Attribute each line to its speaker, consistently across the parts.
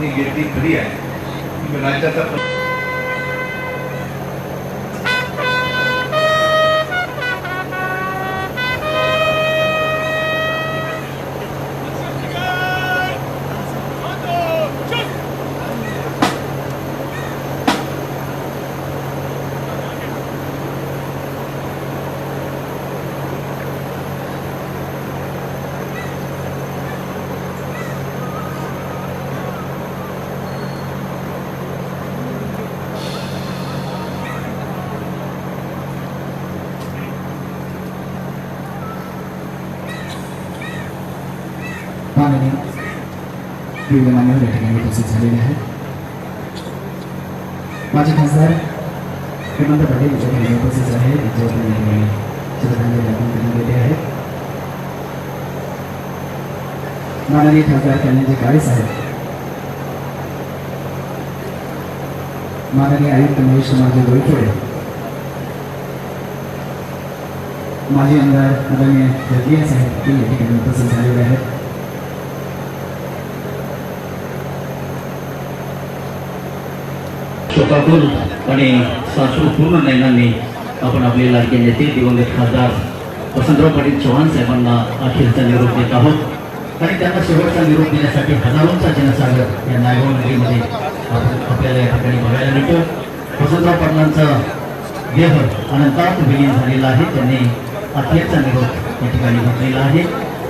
Speaker 1: ही गिरती खरी आहे. राज्याचा प्र-
Speaker 2: माननीय विविध मान्यवर या ठिकाणी उपस्थित झालेले आहे माझे खासदार हेमंत पाटील यांच्या ठिकाणी उपस्थित आहे त्यांच्यावरती या ठिकाणी श्रद्धांजली अर्पण करण्यात आली आहे माननीय खासदार कल्याणजी काळे साहेब. माननीय आयुक्त महेश माझे डोईफोडे. माजी आमदार माननीय जगीय साहेब हे या ठिकाणी उपस्थित झालेले आहेत.
Speaker 3: शोकाकुल आणि साश्रूपूर्ण नयनांनी आपण आपले लाडके नेते दिवंगत खासदार वसंतराव पाटील चव्हाण साहेबांना अखेरचा निरोप देत आहोत. आणि त्यांना शेवटचा निरोप देण्यासाठी हजारोंचा जनसागर या नायगाव नगरीमध्ये आपण आपल्याला या ठिकाणी बघायला मिळतो. वसंतराव पाटलांचा देह अनंतात विलीन झालेला आहे. त्यांनी अखेरचा निरोप या ठिकाणी घेतलेला आहे.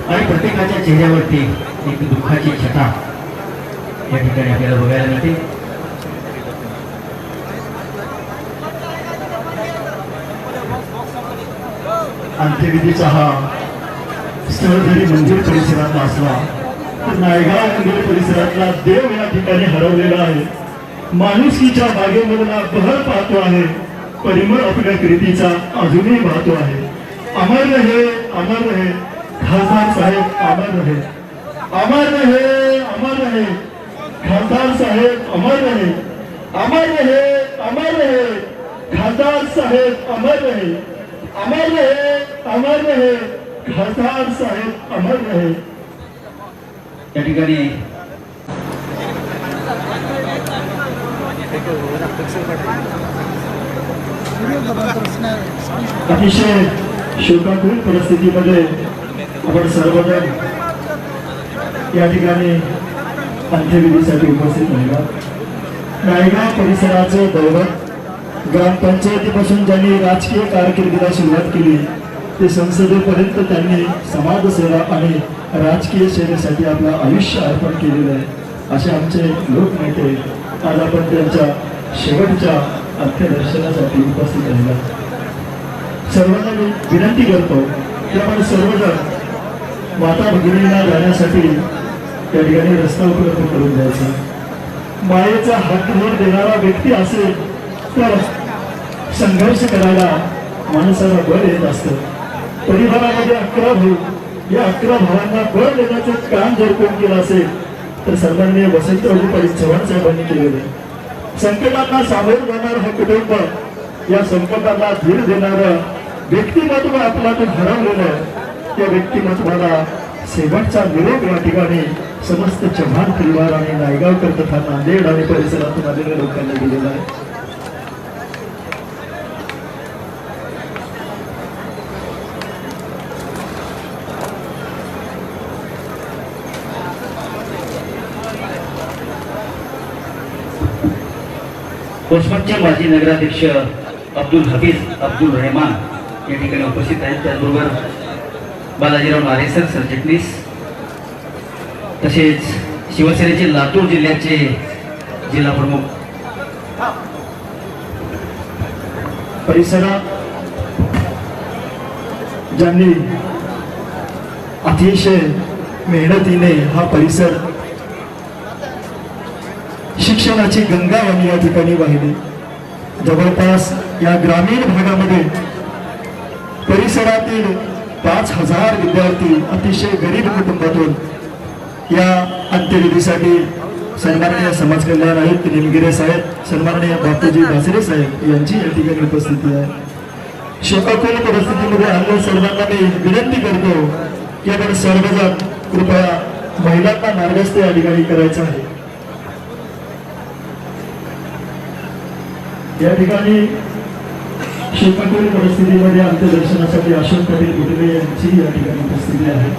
Speaker 3: आणि प्रत्येकाच्या चेहऱ्यावरती एक दुःखाची छटा या ठिकाणी आपल्याला बघायला मिळते.
Speaker 4: अंत्यविधीचा हा स्थळ जरी मंदिर परिसरातला असला तर नायगाव मंदिर परिसरातला देव या ठिकाणी हरवलेला आहे. माणुसकीच्या बागेमधला बहर पाहतो आहे. परिमळ आपल्या कृतीचा अजूनही वाहतो आहे. अमर रहे अमर रहे. खासदार साहेब अमर रहे. अमर रहे अमर रहे. खासदार साहेब अमर रहे. अमर रहे अमर रहे. खासदार साहेब अमर रहे. अमर रहे. अमर रहे खासदार साहेब अमर रहे।
Speaker 3: या ठिकाणी
Speaker 4: अतिशय शोकाकुल परिस्थितीमध्ये आपण सर्वजण या ठिकाणी अंत्यविधीसाठी उपस्थित राहिला. नायगाव परिसराचं दैवत ग्रामपंचायतीपासून ज्यांनी राजकीय कारकिर्दीला सुरुवात केली ते संसदेपर्यंत त्यांनी समाजसेवा आणि राजकीय सेवेसाठी आपलं आयुष्य अर्पण केलेलं आहे. असे आमचे लोकनेते आज आपण त्यांच्या शेवटच्या अंत्यदर्शनासाठी उपस्थित राहिला. सर्वांना मी विनंती करतो की आपण सर्वजण माता भगिनींना जाण्यासाठी त्या ठिकाणी रस्ता उपलब्ध करून द्यायचा. मायेचा हक्क भर देणारा व्यक्ती असेल तर संघर्ष करायला माणसाला बळ येत असतं. परिवारामध्ये अकरा भाऊ. या अकरा भावांना बळ देण्याचं काम जर कोण केलं असेल तर सन्माननीय वसंतराव पाटील चव्हाण साहेबांनी केलेलं आहे. संकटांना सामोरं जाणार हा कुटुंब या संकटाला धीर देणारं व्यक्तिमत्व आपल्यातून हरवलेलं आहे. त्या व्यक्तिमत्वाला शेवटचा निरोप या ठिकाणी समस्त चव्हाण परिवार आणि नायगावकर तथा नांदेड आणि परिसरातून आलेल्या लोकांनी दिलेला आहे.
Speaker 3: कोसमतचे माजी नगराध्यक्ष अब्दुल हफीज अब्दुल रहमान या ठिकाणी उपस्थित आहेत. त्याचबरोबर बालाजीराव नारेसर सरचिटणीस तसेच शिवसेनेचे लातूर जिल्ह्याचे जिल्हा प्रमुख.
Speaker 4: परिसरात ज्यांनी अतिशय मेहनतीने हा परिसर शिक्षणाची गंगा यांनी या ठिकाणी वाहिली. जवळपास या ग्रामीण भागामध्ये परिसरातील पाच हजार विद्यार्थी अतिशय गरीब कुटुंबातून या अंत्यविधीसाठी सन्माननीय समाज कल्याण आयुक्त निमगिरे साहेब सन्माननीय बापूजी भासरे साहेब यांची या ठिकाणी उपस्थिती आहे. शोकाकुल परिस्थितीमध्ये आलेल्या सर्वांना मी विनंती करतो की आपण सर्वजण कृपया महिलांना मार्गस्थ या ठिकाणी करायचं आहे. या ठिकाणी शोकाकुल परिस्थितीमध्ये अंत्यदर्शनासाठी अशोक पाटील कुटुंबे यांची या ठिकाणी उपस्थिती आहे.